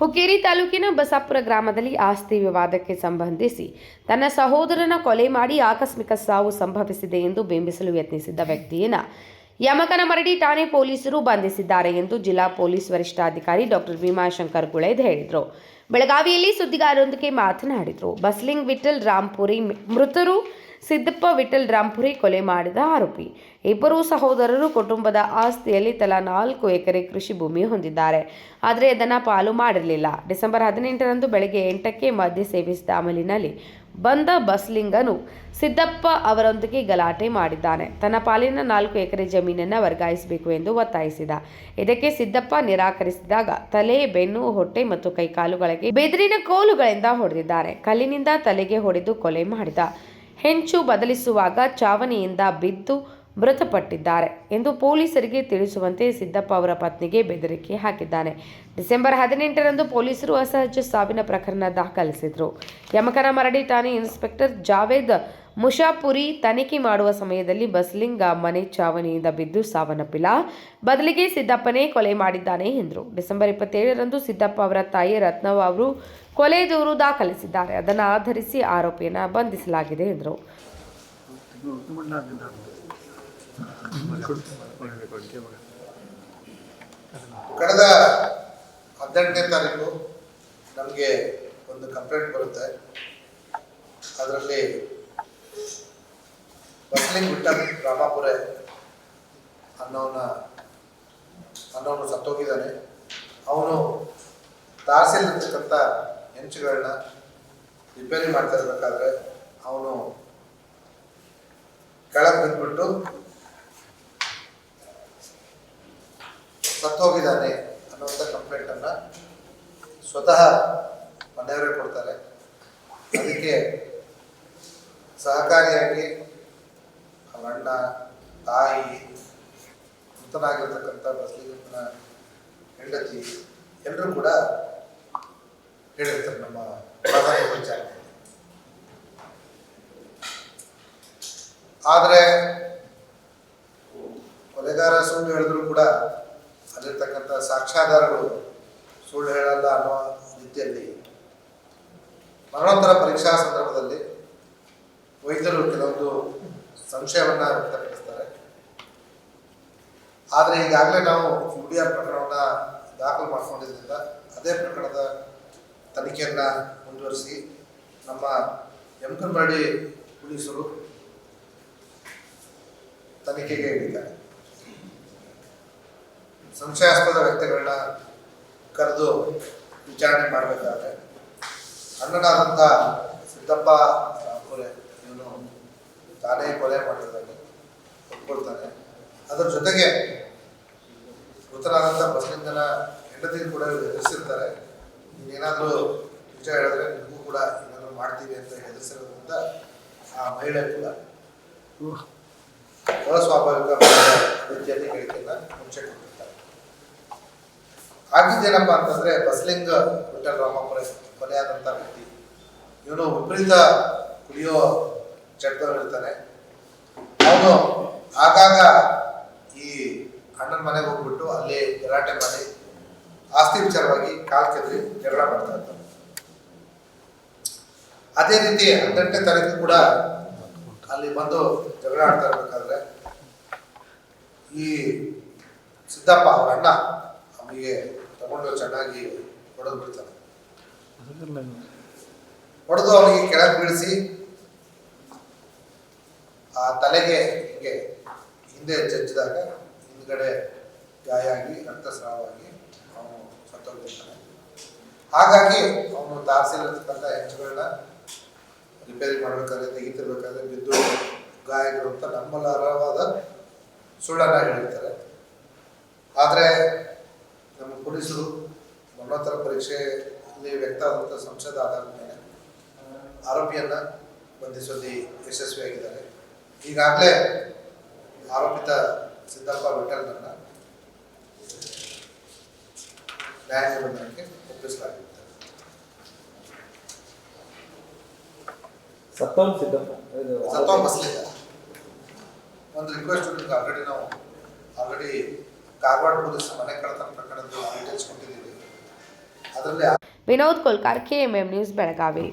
ಹುಕ್ಕೇರಿ ತಾಲೂಕಿನ ಬಸಾಪುರ ಗ್ರಾಮದಲ್ಲಿ ಆಸ್ತಿ ವಿವಾದಕ್ಕೆ ಸಂಬಂಧಿಸಿ ತನ್ನ ಸಹೋದರನ ಕೊಲೆ ಮಾಡಿ ಆಕಸ್ಮಿಕ ಸಾವು ಸಂಭವಿಸಿದೆ ಎಂದು ಬಿಂಬಿಸಲು ಯತ್ನಿಸಿದ್ದ ವ್ಯಕ್ತಿಯನ್ನ ಯಮಕನಮರಡಿ ಠಾಣೆ ಪೊಲೀಸರು ಬಂಧಿಸಿದ್ದಾರೆ ಎಂದು ಜಿಲ್ಲಾ ಪೊಲೀಸ್ ವರಿಷ್ಠಾಧಿಕಾರಿ ಡಾಕ್ಟರ್ ಭೀಮಾಶಂಕರ್ ಗುಳೇದ್ ಹೇಳಿದರು. ಬೆಳಗಾವಿಯಲ್ಲಿ ಸುದ್ದಿಗಾರರೊಂದಿಗೆ ಮಾತನಾಡಿದರು. ಬಸ್ಲಿಂಗ್ ವಿಠಲ್ ರಾಂಪುರಿ ಮೃತರು ಸಿದ್ದಪ್ಪ ವಿಠಲ್ ರಾಂಪುರಿ ಕೊಲೆ ಮಾಡಿದ ಆರೋಪಿ. ಇಬ್ಬರೂ ಸಹೋದರರು ಕುಟುಂಬದ ಆಸ್ತಿಯಲ್ಲಿ ತಲಾ ನಾಲ್ಕು ಎಕರೆ ಕೃಷಿ ಭೂಮಿ ಹೊಂದಿದ್ದಾರೆ. ಆದರೆ ಅದನ್ನು ಪಾಲು ಮಾಡಿರಲಿಲ್ಲ. ಡಿಸೆಂಬರ್ ಹದಿನೆಂಟರಂದು ಬೆಳಗ್ಗೆ ಎಂಟಕ್ಕೆ ಮದ್ಯ ಸೇವಿಸಿದ ಅಮಲಿನಲ್ಲಿ ಬಂದ ಬಸ್ಲಿಂಗನು ಸಿದ್ದಪ್ಪ ಅವರೊಂದಿಗೆ ಗಲಾಟೆ ಮಾಡಿದ್ದಾನೆ. ತನ್ನ ಪಾಲಿನ ನಾಲ್ಕು ಎಕರೆ ಜಮೀನನ್ನು ವರ್ಗಾಯಿಸಬೇಕು ಎಂದು ಒತ್ತಾಯಿಸಿದ. ಇದಕ್ಕೆ ಸಿದ್ದಪ್ಪ ನಿರಾಕರಿಸಿದಾಗ ತಲೆ, ಬೆನ್ನು, ಹೊಟ್ಟೆ ಮತ್ತು ಕೈಕಾಲುಗಳಿಗೆ ಬೆದರಿನ ಕೋಲುಗಳಿಂದ ಹೊಡೆದಿದ್ದಾರೆ. ಕಲ್ಲಿನಿಂದ ತಲೆಗೆ ಹೊಡೆದು ಕೊಲೆ ಮಾಡಿದ. ಹೆಂಚು ಬದಲಿಸುವಾಗ ಚಾವಣಿಯಿಂದ ಬಿದ್ದು ಮೃತಪಟ್ಟಿದ್ದಾರೆ ಎಂದು ಪೊಲೀಸರಿಗೆ ತಿಳಿಸುವಂತೆ ಸಿದ್ದಪ್ಪ ಅವರ ಪತ್ನಿಗೆ ಬೆದರಿಕೆ ಹಾಕಿದ್ದಾನೆ. ಡಿಸೆಂಬರ್ ಹದಿನೆಂಟರಂದು ಪೊಲೀಸರು ಅಸಹಜ ಸಾವಿನ ಪ್ರಕರಣ ದಾಖಲಿಸಿದರು. ಯಮಕನ ಮರಡಿ ಠಾಣೆ ಇನ್ಸ್ಪೆಕ್ಟರ್ ಜಾವೇದ್ ಮುಷಾಪುರಿ ತನಿಖೆ ಮಾಡುವ ಸಮಯದಲ್ಲಿ ಬಸ್ಲಿಂಗ ಮನೆ ಚಾವಣಿಯಿಂದ ಬಿದ್ದು ಸಾವನ್ನಪ್ಪಿಲ್ಲ. ಬದಲಿಗೆ ಸಿದ್ದಪ್ಪನೇ ಕೊಲೆ ಮಾಡಿದ್ದಾನೆ ಎಂದರು. ಡಿಸೆಂಬರ್ ಇಪ್ಪತ್ತೇಳರಂದು ಸಿದ್ದಪ್ಪ ಅವರ ತಾಯಿ ರತ್ನವ ಅವರು ಕೊಲೆ ದೂರು ದಾಖಲಿಸಿದ್ದಾರೆ. ಅದನ್ನು ಆಧರಿಸಿ ಆರೋಪಿಯನ್ನು ಬಂಧಿಸಲಾಗಿದೆ ಎಂದರು. ಕಳೆದ ಹದಿನೆಂಟನೇ ತಾರೀಕು ನಮಗೆ ಒಂದು ಕಂಪ್ಲೇಂಟ್ ಬರುತ್ತೆ. ಅದರಲ್ಲಿ ಬಸ್ಲಿಂಗ್ ಬಿಟ್ಟ ರಾಮಾಪುರೆ ಅನ್ನೋನ ಅನ್ನೋನು ಸತ್ತೋಗಿದ್ದಾನೆ. ಅವನು ತಾಸಿಲ್ ಇರ್ತಕ್ಕಂಥ ಹೆಂಚುಗಳನ್ನ ರಿಪೇರಿ ಮಾಡ್ತಾ ಇರ್ಬೇಕಾದ್ರೆ ಅವನು ಕೆಳಗೆ ಬಿದ್ದುಬಿಟ್ಟು ಸತ್ತೋಗಿದ್ದಾನೆ ಅನ್ನುವಂಥ ಕಂಪ್ಲೇಂಟನ್ನು ಸ್ವತಃ ಮನೆಯವರೇ ಕೊಡ್ತಾರೆ. ಅದಕ್ಕೆ ಸಹಕಾರಿಯಾಗಿ ಅವಣ್ಣ ತಾಯಿ, ಮೃತನಾಗಿರ್ತಕ್ಕಂಥ ಬಸಲಿಂಗಪ್ಪನ ಹೆಂಡತಿ ಎಲ್ಲರೂ ಕೂಡ ಹೇಳಿರ್ತಾರೆ ನಮ್ಮ ಪ್ರಧಾನ ವಿಚಾರ ಆದರೆ ಕೊಲೆಗಾರ ಸುಳ್ಳು ಹೇಳಿದ್ರು ಕೂಡ ಅಲ್ಲಿರ್ತಕ್ಕಂಥ ಸಾಕ್ಷ್ಯಾಧಾರಗಳು ಸುಳ್ಳು ಹೇಳಲ್ಲ ಅನ್ನೋ ರೀತಿಯಲ್ಲಿ ಮರಣೋತ್ತರ ಪರೀಕ್ಷಾ ಸಂದರ್ಭದಲ್ಲಿ ವೈದ್ಯರು ಕೆಲವೊಂದು ಸಂಶಯವನ್ನ ವ್ಯಕ್ತಪಡಿಸ್ತಾರೆ. ಆದರೆ ಈಗಾಗಲೇ ನಾವು ಯು ಪ್ರಕರಣವನ್ನು ದಾಖಲು ಮಾಡಿಕೊಂಡಿದ್ದರಿಂದ ಅದೇ ಪ್ರಕರಣದ ತನಿಖೆಯನ್ನ ಮುಂದುವರಿಸಿ ನಮ್ಮ ಯಮಕನಮರಡಿ ಪೊಲೀಸರು ತನಿಖೆಗೆ ಇಟ್ಟಿದ್ದಾರೆ ಸಂಶಯಾಸ್ಪದ ವ್ಯಕ್ತಿಗಳನ್ನ ಕರೆದು ವಿಚಾರಣೆ ಮಾಡಬೇಕಾದ್ರೆ ಅಣ್ಣನಾದಂಥ ಸಿದ್ದಪ್ಪ ಕೊಲೆ ಇವನು ತಾನೇ ಕೊಲೆ ಮಾಡಿದ್ದಾನೆ ಒಪ್ಕೊಳ್ತಾನೆ. ಅದರ ಜೊತೆಗೆ ಮೃತನಾದಂಥ ಬಸಲಿಂಗನ ಹೆಂಡತಿ ಕೂಡ ಹೆದರಿಸಿರ್ತಾರೆ ನೀನೇನಾದರೂ ವಿಚಾರ ಹೇಳಿದ್ರೆ ನಿಮಗೂ ಕೂಡ ಏನಾದರೂ ಮಾಡ್ತೀವಿ ಅಂತ ಹೆದರಿಸಿರೋದ್ರಿಂದ ಆ ಮಹಿಳೆ ಕೂಡ ಅಸ್ವಾಭಾವಿಕ ರೀತಿಯಲ್ಲಿ ಹೇಳಿಕೆಯನ್ನ ಮುಂಚೆ ಕೊಟ್ಟಿರ್ತಾರೆ ಆಗಿದ್ದೇನಪ್ಪ ಅಂತಂದ್ರೆ ಬಸ್ಲಿಂಗ್ ವಿಠಲ್ ರಾಮಪುರ ಕೊಲೆಯಾದಂಥ ವ್ಯಕ್ತಿ. ಇವನು ವಿಪರೀತ ಕುಡಿಯೋ ಇರ್ತಾನೆ. ಅವನು ಆಗಾಗ ಈ ಅಣ್ಣನ ಮನೆಗೆ ಹೋಗ್ಬಿಟ್ಟು ಅಲ್ಲಿ ಗಲಾಟೆ ಮಾಡಿ ಆಸ್ತಿ ವಿಚಾರವಾಗಿ ಕಾಲ್ ಕೆದರಿ, ಜಗಳ ಮಾಡ್ತಾ ಇರ್ತಾನೆ. ಅದೇ ರೀತಿ ಹದಿನೆಂಟನೇ ತಾರೀಕು ಕೂಡ ಅಲ್ಲಿ ಬಂದು ಜಗಳ ಆಡ್ತಾ ಇರ್ಬೇಕಾದ್ರೆ ಈ ಸಿದ್ದಪ್ಪ ಅವರ ಅಣ್ಣ, ಅವನಿಗೆ ತಗೊಂಡು ಚೆನ್ನಾಗಿ ಹೊಡೆದು ಬಿಡ್ತಾನೆ. ಹೊಡೆದು ಅವನಿಗೆ ಕೆಳಗೆ ಬೀಳಿಸಿ ಆ ತಲೆಗೆ ಹಿಂಗೆ ಹಿಂದೆ ಚಚ್ಚಿದಾಗ ಹಿಂದ್ಗಡೆ ಗಾಯ ಆಗಿ ರಕ್ತಸ್ರಾವವಾಗಿ ಅವನು ಸತ್ತೋಗ್ಬಿಡ್ತಾನೆ ಹಾಗಾಗಿ ಅವನು ತಾರಸಿರತಕ್ಕಂಥ ಹೆಂಚುಗಳನ್ನ ರಿಪೇರಿ ಮಾಡಬೇಕಾದ್ರೆ ತೆಗಿತಿರ್ಬೇಕಾದ್ರೆ ಬಿದ್ದು ಗಾಯಗಳು ಅಂತ ಅರ್ಹವಾದ ಸುಳ್ಳನ್ನ ಹೇಳಿರ್ತಾರೆ. ಆದರೆ ಪೊಲೀಸರು ಮರಣೋತ್ತರ ಪರೀಕ್ಷೆಯಲ್ಲಿ ವ್ಯಕ್ತ ಆದಂಥ ಸಂಶಯದ ಆಧಾರದ ಮೇಲೆ ಆರೋಪಿಯನ್ನ ಬಂಧಿಸುವಲ್ಲಿ ಯಶಸ್ವಿಯಾಗಿದ್ದಾರೆ. ಈಗಾಗಲೇ ಆರೋಪಿತ ಸಿದ್ದಪ್ಪ ವಿಠಲ್ನನ್ನ ನ್ಯಾಯ ಬಂಧನಕ್ಕೆ ಒಪ್ಪಿಸಲಾಗಿದೆ ಸತ್ತೋನ್ ಸಿದ್ದಪ್ಪ ಒಂದು ರಿಕ್ವೆಸ್ಟ್ ನಿಮ್ಗೆ ಆಲ್ರೆಡಿ ನಾವು ಆಲ್ರೆಡಿ ಕಾರವಾರ ಪೊಲೀಸ್ ಮನೆ ಕಳ್ಳತನ ಅದರಲ್ಲಿ ವಿನೋದ್ ಕೋಲ್ಕಾರ್ ಕೆಎಂಎಂ ನ್ಯೂಸ್ ಬೆಳಗಾವಿ.